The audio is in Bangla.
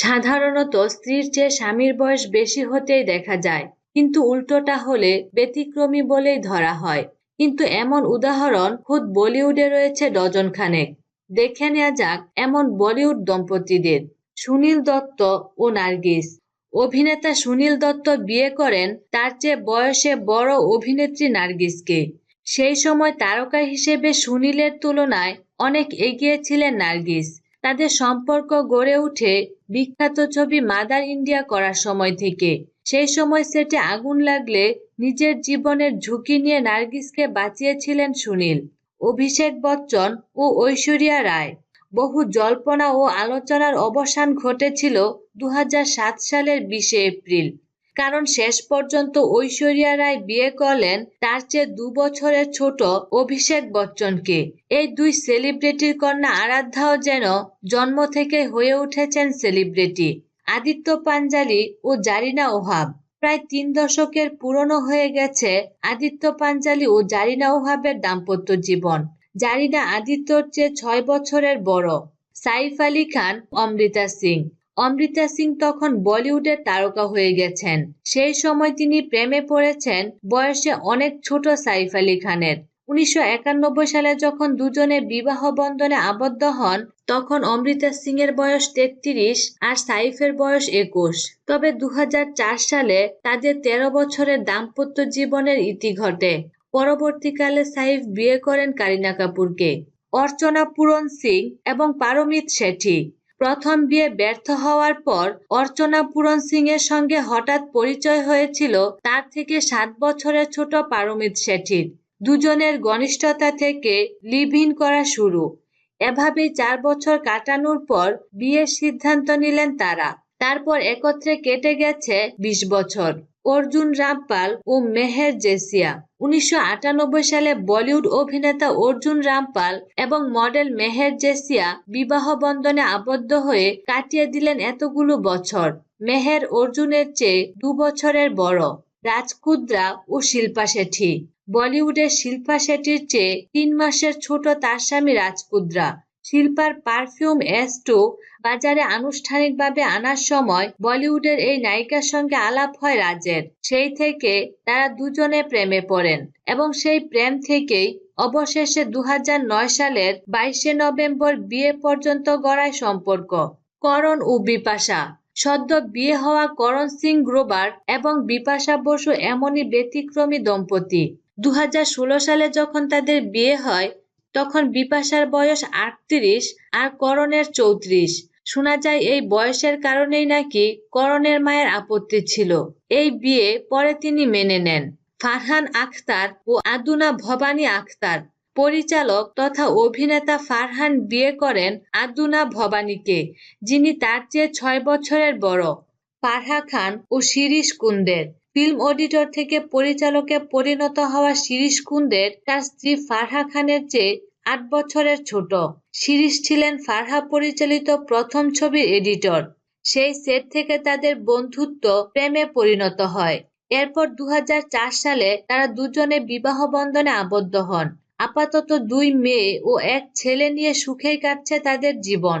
সাধারণত স্ত্রীর চেয়ে স্বামীর বয়স বেশি হতেই দেখা যায়। কিন্তু উল্টোটা হলে ব্যতিক্রমী বলেই ধরা হয়। কিন্তু এমন উদাহরণ খুদ বলিউডে রয়েছে ডজন খানেক দেখে নেওয়া যাক এমন বলিউড দম্পতিদের। সুনীল দত্ত ও নার্গিস। অভিনেতা সুনীল দত্ত বিয়ে করেন, তার চেয়ে বয়সে বড় অভিনেত্রী নার্গিসকে। সেই সময় তারকা হিসেবে সুনীলের তুলনায় অনেক এগিয়ে ছিলেন নার্গিস। তাদের সম্পর্ক গড়ে উঠে বিখ্যাত ছবি মাদার ইন্ডিয়া করার সময় থেকে। সেই সময় সেটে আগুন লাগলে নিজের জীবনের ঝুঁকি নিয়ে নার্গিসকে বাঁচিয়েছিলেন সুনীল, অভিষেক বচ্চন ও ঐশ্বরিয়া রায়। বহু জল্পনা ও আলোচনার অবসান ঘটেছিল দু হাজার সাত সালের বিশে এপ্রিল। কারণ শেষ পর্যন্ত ঐশ্বরিয়া রায় বিয়ে করলেন তার চেয়ে দু বছরের ছোট অভিষেক বচ্চনকে। এই দুই সেলিব্রিটির কন্যা আরাধ্যাও যেন জন্ম থেকে হয়ে উঠেছেন সেলিব্রিটি আদিত্য পাঞ্জালি ও জারিনা ওহাব। প্রায় তিন দশকের পুরনো হয়ে গেছে আদিত্য পাঞ্জালি ও জারিনা ওহাবের দাম্পত্য জীবন। জারিনা আদিত্যর চেয়ে ছয় বছরের বড়। সাইফ আলী খান, অমৃতা সিং। অমৃতা সিং তখন বলিউডের তারকা হয়ে গেছেন। সেই সময় তিনি প্রেমে পড়েছেন, বয়সে অনেক ছোট সাইফ আলী খানের। উনিশশো একানব্বই সালে যখন দুজনে বিবাহ বন্ধনে আবদ্ধ হন, তখন অমৃতা সিং এর বয়স তেত্রিশ আর সাইফের বয়স একুশ। তবে দু হাজার চার সালে তাদের তেরো বছরের দাম্পত্য জীবনের ইতি ঘটে। পরবর্তীকালে সাইফ বিয়ে করেন কারিনা কাপুরকে। অর্চনা পূরণ সিং এবং পারমিত শেঠি। প্রথম বিয়ে ব্যর্থ হওয়ার পর অর্চনা পূরণ সিং এর সঙ্গে হঠাৎ পরিচয় হয়েছিল তার থেকে সাত বছরের ছোট পারমিত শেঠির। দুজনের ঘনিষ্ঠতা থেকে লিভ ইন করা শুরু। এভাবেই চার বছর কাটানোর পর বিয়ের সিদ্ধান্ত নিলেন তারা। তারপর একত্রে কেটে গেছে বিশ বছর। অর্জুন রামপাল ও মেহের জেসিয়া। উনিশশো আটানব্বই সালে বলিউড অভিনেতা অর্জুন রামপাল এবং মডেল মেহের জেসিয়া বিবাহ বন্ধনে আবদ্ধ হয়ে কাটিয়ে দিলেন এতগুলো বছর। মেহের অর্জুনের চেয়ে দু বছরের বড়। রাজকুদ্রা ও শিল্পা শেঠি। বলিউডের শিল্পা শেঠির চেয়ে তিন মাসের ছোট তার স্বামী রাজকুদ্রা শিল্পার পারফিউম এস টু বাজারে আনুষ্ঠানিকভাবে আনার সময় বলিউডের এই নায়িকার সঙ্গে আলাপ হয় রাজের। সেই থেকে তারা দুজনে প্রেমে পড়েন এবং সেই প্রেম থেকেই অবশেষে দু হাজার নয় সালের বাইশে নভেম্বর বিয়ে পর্যন্ত গড়ায় সম্পর্ক। করণ ও বিপাশা। সদ্য বিয়ে হওয়া করণ সিং গ্রোবার এবং বিপাশা বসু এমনই ব্যতিক্রমী দম্পতি। দু হাজার ষোলো সালে যখন তাদের বিয়ে হয় তখন বিপাশার বয়স আটত্রিশ আর করণের চৌত্রিশ। শোনা যায় এই বয়সের কারণেই নাকি করণের মায়ের আপত্তি ছিল। এই বিয়ে পরে তিনি মেনে নেন। ফারহান আখতার ও আদুনা ভবানী আখতার পরিচালক তথা অভিনেতা ফারহান বিয়ে করেন আদুনা ভবানীকে, যিনি তার চেয়ে ছয় বছরের বড়। ফারহা খান ও শিরিশ কুন্দের। ফিল্ম অডিটর থেকে পরিচালকে পরিণত হওয়া শিরিশ কুন্দের তার স্ত্রী ফারহা খানের চেয়ে আট বছরের ছোট। শিরিশ ছিলেন ফারহা পরিচালিত প্রথম ছবির এডিটর। সেই সেট থেকে তাদের বন্ধুত্ব প্রেমে পরিণত হয়। এরপর দু হাজার চার সালে তারা দুজনে বিবাহ বন্ধনে আবদ্ধ হন। আপাতত দুই মেয়ে ও এক ছেলে নিয়ে সুখেই কাটছে তাদের জীবন।